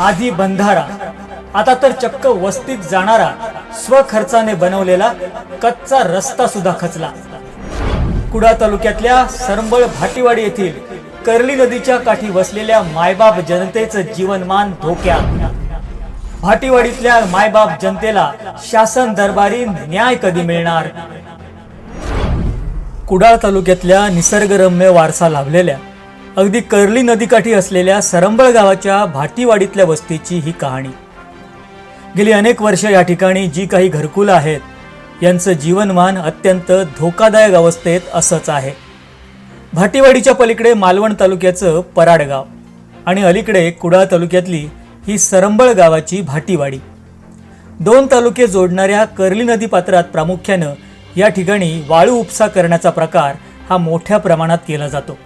आधी बंधारा. आता तर चक्क वस्तीत जाणारा स्वखर्चाने बनवलेला कच्चा रस्ता सुद्धा खचला. कुडा तालुक्यातल्या सरंबळ भाटीवाडी येथील कर्ली नदीच्या काठी वसलेल्या मायबाप जनतेचं जीवनमान धोक्यात. भाटीवाडीतल्या मायबाप जनतेला शासन दरबारी न्याय कधी मिळणार? कुडाळ तालुक्यातल्या निसर्गरम्य वारसा लाभलेल्या अगदी कर्ली नदीकाठी असलेल्या सरंबळ गावाच्या भाटीवाडीतल्या वस्तीची ही कहाणी. गेली अनेक वर्ष या ठिकाणी जी काही घरकुलं आहेत यांचं जीवनमान अत्यंत धोकादायक अवस्थेत असंच आहे. भाटीवाडीच्या पलीकडे मालवण तालुक्याचं पराडगाव आणि अलीकडे कुडाळ तालुक्यातली ही सरंबळ गावाची भाटीवाडी. दोन तालुके जोडणाऱ्या कर्ली नदी पात्रात प्रामुख्यानं या ठिकाणी वाळू उपसा करण्याचा प्रकार हा मोठ्या प्रमाणात केला जातो.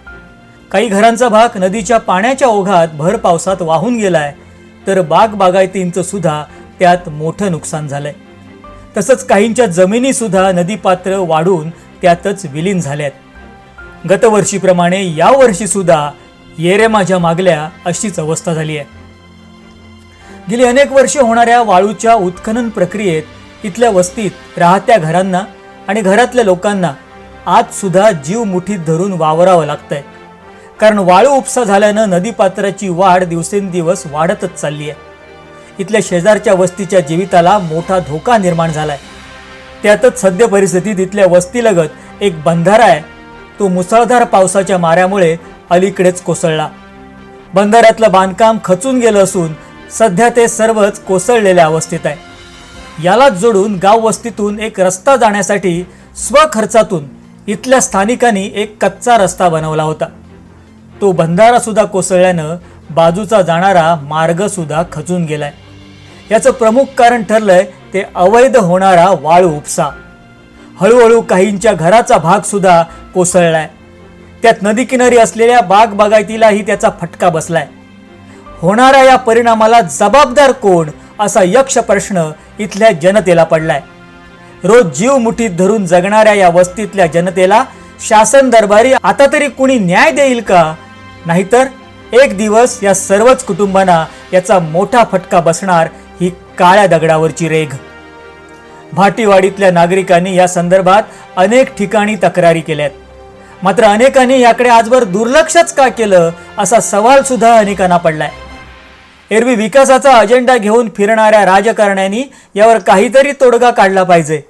काही घरांचा भाग नदीच्या पाण्याच्या ओघात भर पावसात वाहून गेलाय तर बाग बागायतींचं सुद्धा त्यात मोठं नुकसान झालंय. तसंच काहींच्या जमिनी सुद्धा नदीपात्र वाढून त्यातच विलीन झाल्यात. गतवर्षीप्रमाणे यावर्षी सुद्धा येरे माझ्या मागल्या अशीच अवस्था झाली आहे. गेली अनेक वर्ष होणाऱ्या वाळूच्या उत्खनन प्रक्रियेत इथल्या वस्तीत राहत्या घरांना आणि घरातल्या लोकांना आज सुद्धा जीव मुठीत धरून वावरावं लागतंय. कारण वाळू उपसा झाल्यानं नदीपात्राची वाढ दिवसेंदिवस वाढतच चालली आहे. इथल्या शेजारच्या वस्तीच्या जीविताला मोठा धोका निर्माण झालाय. त्यातच सद्य परिस्थितीत इथल्या वस्तीलगत एक बंधारा आहे. तो मुसळधार पावसाच्या माऱ्यामुळे अलीकडेच कोसळला. बंधाऱ्यातलं बांधकाम खचून गेलं असून सध्या ते सर्वच कोसळलेल्या अवस्थेत आहे. यालाच जोडून गाव वस्तीतून एक रस्ता जाण्यासाठी स्वखर्चातून इथल्या स्थानिकांनी एक कच्चा रस्ता बनवला होता. तो बंधारा सुद्धा कोसळल्यानं बाजूचा जाणारा मार्ग सुद्धा खचून गेलाय. याचं प्रमुख कारण ठरलंय ते अवैध होणारा वाळू उपसा. हळूहळू काहींच्या घराचा भाग सुद्धा कोसळलाय. त्यात नदीकिनारी असलेल्या बाग बागायतीलाही त्याचा फटका बसलाय. होणाऱ्या या परिणामाला जबाबदार कोण असा यक्ष प्रश्न इथल्या जनतेला पडलाय. रोज जीव मुठीत धरून जगणाऱ्या या वस्तीतल्या जनतेला शासन दरबारी आता तरी कुणी न्याय देईल का? नाहीतर एक दिवस या सर्वच कुटुंबांना याचा मोठा फटका बसणार ही काळ्या दगडावरची रेघ. भाटीवाडीतल्या नागरिकांनी या संदर्भात अनेक ठिकाणी तक्रारी केल्यात. मात्र अनेकांनी याकडे आजवर दुर्लक्षच का केलं असा सवाल सुद्धा अनेकांना पडलाय. एरवी विकासाचा अजेंडा घेऊन फिरणाऱ्या राजकारण्यांनी यावर काहीतरी तोडगा काढला पाहिजे.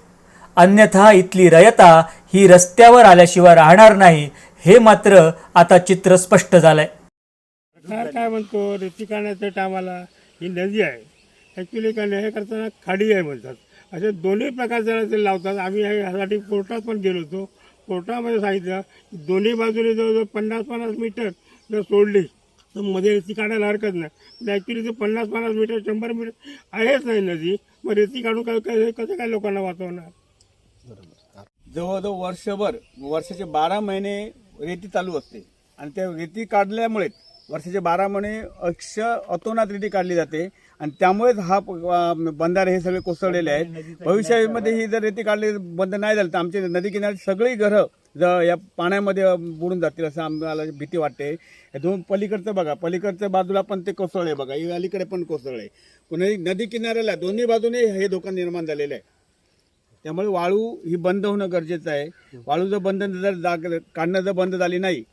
अन्यथा इथली रयता ही रस्त्यावर आल्याशिवाय राहणार नाही हे मात्र आता चित्र स्पष्ट झालंय. सरकार काय म्हणतो रेती काढण्याच्या टायमाला ही नदी आहे. ॲक्च्युली काय हे करताना खाडी आहे म्हणतात. असे दोन्ही प्रकार जरा ते लावतात आम्ही हे- ह्यासाठी कोर्टात पण गेलो होतो. कोर्टामध्ये सांगितलं की दोन्ही बाजूने जवळजवळ पन्नास पन्नास मीटर जर सोडली तर मध्ये रेती काढायला हरकत नाही. ॲक्च्युली ते पन्नास पन्नास मीटर शंभर मीटर आहेच नाही नदी. मग रेती काढून काय काय- कसं काय लोकांना वाचवणार? जवळजवळ वर्षभर वर्षाचे बारा महिने रेती चालू असते. आणि त्या रेती काढल्यामुळे वर्षाचे बारा महिने अक्ष अतोनात रेती काढली जाते. आणि त्यामुळेच हा बंधारे हे सगळे कोसळलेले आहेत. भविष्यामध्ये ही जर रेती काढली बंद नाही झाली तर आमचे नदी किनारी सगळी घरं ज या पाण्यामध्ये बुडून जातील असं आम्हाला भीती वाटते. या दोन पलीकडचं बघा. पलीकडच्या बाजूला पण ते कोसळले बघा. अलीकडे पण कोसळले पुन्हा नदी किनाऱ्याला दोन्ही बाजूने हे धोका निर्माण झालेलं आहे. त्यामुळे वाळू ही बंद होणं गरजेचं आहे. वाळू जर बंद जर जाग काढणं जर बंद झाली नाही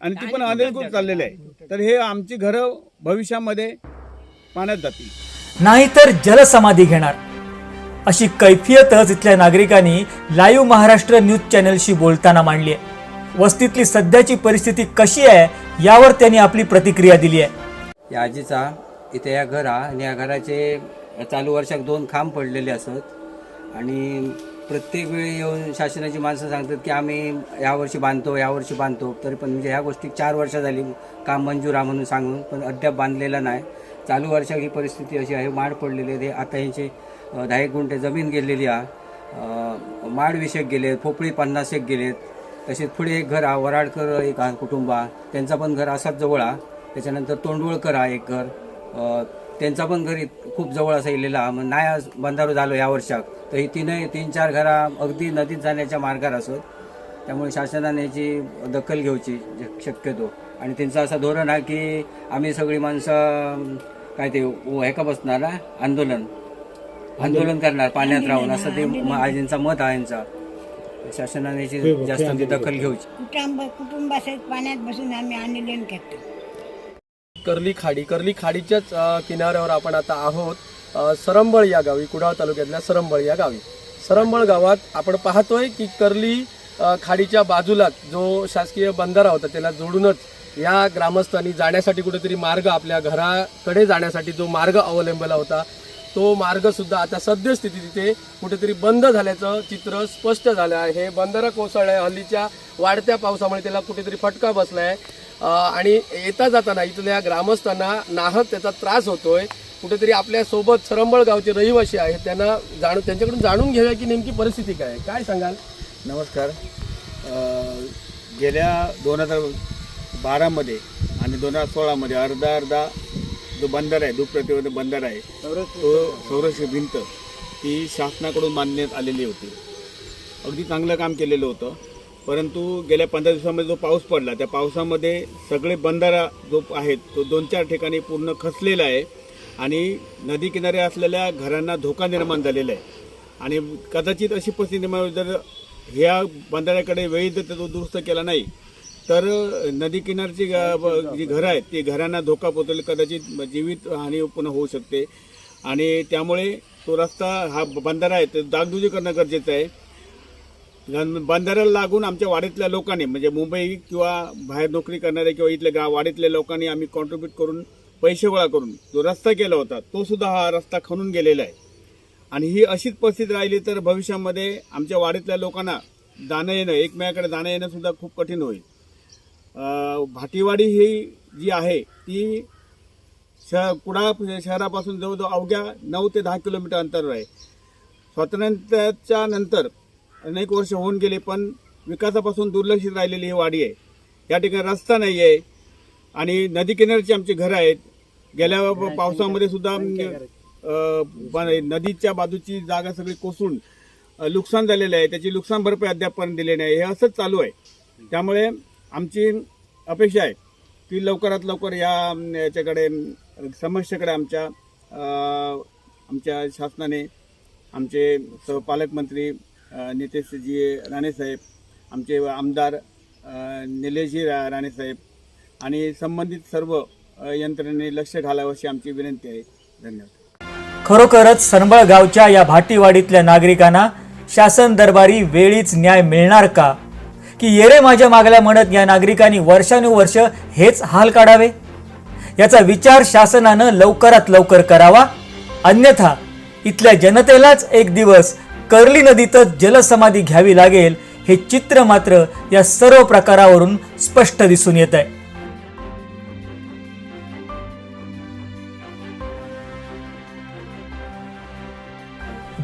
आणि ती पण अनधिकृत चाललेली आहे. तर हे आमची घरं भविष्यामध्ये पाण्यात जातील. नाहीतर जलसमाधी घेणार. अशी कैफियतच इथल्या नागरिकांनी लाईव्ह महाराष्ट्र न्यूज चॅनलशी बोलताना मांडली आहे. वस्तीतली सध्याची परिस्थिती कशी आहे यावर त्यांनी आपली प्रतिक्रिया दिली आहे. या आजीचा इथे या घरा आणि या घराचे चालू वर्षात दोन खांब पडलेले असत. आणि प्रत्येक वेळी येऊन शासनाची माणसं सांगतात की आम्ही यावर्षी बांधतो यावर्षी बांधतो. तरी पण म्हणजे ह्या गोष्टी चार वर्ष झाली काम मंजूर आहे म्हणून सांगून पण अद्याप बांधलेलं नाही. चालू वर्षात ही परिस्थिती अशी आहे माड पडलेली आहे. आता ह्यांची दहा एक गुंठे जमीन गेलेली आहे. माडविषेक माड विषयक फोपळी पन्नास एक गेलेत. तसेच पुढे एक घर आहे वराडकर एक हा कुटुंब आहे. त्यांचा पण घर असाच जवळ आहे. त्याच्यानंतर तोंडवळकर आहे एक घर. त्यांचा पण घर खूप जवळ असा इलेला. मग नाही आज बंधारू झालो या वर्षात. तर ही तीनही तीन चार घरा अगदी नदीत जाण्याच्या मार्गावर असत त्यामुळे शासनाने याची दखल घ्यायची ज- शक्यतो. आणि त्यांचं असं धोरण आहे की आम्ही सगळी माणसं काय ते उ- हे का बसणार ना आंदोलन. आंदोलन करणार पाण्यात राहून. असं ते आजींचा मत आहे यांचा. शासनाने याची जास्त दखल घ्यायची. कुटुंब कुटुंबासहित पाण्यात बसून आम्ही आंदोलन करतो. कर्ली खाडी कर्ली खाडीच्याच किनाऱ्यावर आपण आता आहोत. सरंबळ या गावी कुडाळ तालुक्यातल्या सरंबळ या गावी. सरंबळ गावात आपण पाहतोय की कर्ली खाडीच्या बाजूलाच जो शासकीय बंधारा होता त्याला जोडूनच या ग्रामस्थांनी जाण्यासाठी कुठेतरी मार्ग आपल्या घराकडे जाण्यासाठी जो मार्ग अवलंबला होता तो मार्गसुद्धा आता सद्यस्थिती तिथे कुठेतरी बंद झाल्याचं चित्र स्पष्ट झालं आहे. हे बंधारा कोसळलं आहे हल्लीच्या वाढत्या पावसामुळे त्याला कुठेतरी फटका बसला आहे आणि येता जाताना इथल्या ग्रामस्थांना नाहक त्याचा त्रास होतोय. कुठेतरी आपल्यासोबत सरंबळ गावचे रहिवासी आहेत. त्यांना जाणून त्यांच्याकडून जाणून घेऊया की नेमकी परिस्थिती काय काय सांगाल? नमस्कार. गेल्या दोन हजार बारामध्ये आणि दोन हजार सोळामध्ये अर्धा अर्धा जो बंदर आहे दुप्रतिबंध बंदर आहे तो संरक्षण भिंत ती शासनाकडून बांधण्यात आलेली होती. अगदी चांगलं काम केलेलं होतं. परंतु गेल्या पंधरा दिवसामध्ये जो पाऊस पडला त्या पावसामध्ये सगळे बंधारा जो आहेत तो दोन चार ठिकाणी पूर्ण खचलेला आहे आणि नदीकिनारे असलेल्या घरांना धोका निर्माण झालेला आहे. आणि कदाचित अशी परिस्थिती निर्माण जर ह्या बंधाऱ्याकडे वेळी जर तो दुरुस्त केला नाही तर नदी किनारची जी घरं आहेत ती घरांना धोका पोहोचेल कदाचित जीवित हानी पुन्हा होऊ शकते. आणि त्यामुळे तो रस्ता हा बंधारा आहे तो दागदुजी करणं गरजेचं आहे. बंधाऱ्याला लागून आमच्या वाडीतल्या लोकांनी म्हणजे मुंबई किंवा बाहेर नोकरी करणाऱ्या किंवा इथल्या गाव वाडीतल्या लोकांनी आम्ही कॉन्ट्रीब्यूट करून पैसे गोळा करून जो रस्ता केला होता तो सुद्धा हा रस्ता खणून गेलेला आहे. आणि ही अशीच परिस्थिती राहिली तर भविष्यामध्ये आमच्या वाडीतल्या लोकांना जाणं येणं एकमेकाकडे जाणं येणं सुद्धा खूप कठीण होईल. भाटीवाडी ही जी आहे ती शह कुडाळ शहरापासून जवळजवळ अवघ्या नऊ ते दहा किलोमीटर अंतरावर आहे. स्वातंत्र्याच्या नंतर अनेक वर्ष होऊन गेले पण विकासापासून दुर्लक्षित राहिलेली ही वाडी आहे. या ठिकाणी रस्ता नाही आहे आणि नदी किनारची आमची घरं आहेत. गेल्या पावसामध्ये सुद्धा नदीच्या बाजूची जागा सगळी कोसळून अं, नुकसान झालेलं आहे. त्याची नुकसान भरपाई अद्यापपर्यंत दिली नाही. हे असंच चालू आहे. त्यामुळे आमची अपेक्षा आहे की लवकरात लवकर या याच्याकडे समस्येकडे आमच्या आमच्या शासनाने आमचे पालकमंत्री नितेशजी राणेसाहेब आमचे आमदार निलेशजी रा राणेसाहेब आणि संबंधित सर्व यंत्रणेने लक्ष घालावं अशी आमची विनंती आहे. धन्यवाद. खरोखरच सरंबळ गावच्या या भाटीवाडीतल्या नागरिकांना शासन दरबारी वेळीच न्याय मिळणार का? की येरे माझ्या मागल्या म्हणत या नागरिकांनी वर्षानुवर्ष हेच हाल काढावे? याचा विचार शासनानं लवकरात लवकर करावा. अन्यथा इथल्या जनतेलाच एक दिवस कर्ली नदीतच जलसमाधी घ्यावी लागेल हे चित्र मात्र या सर्व प्रकारावरून स्पष्ट दिसून येत आहे.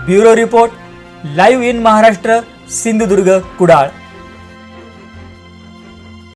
Bureau report live in Maharashtra Sindhudurg Kudal.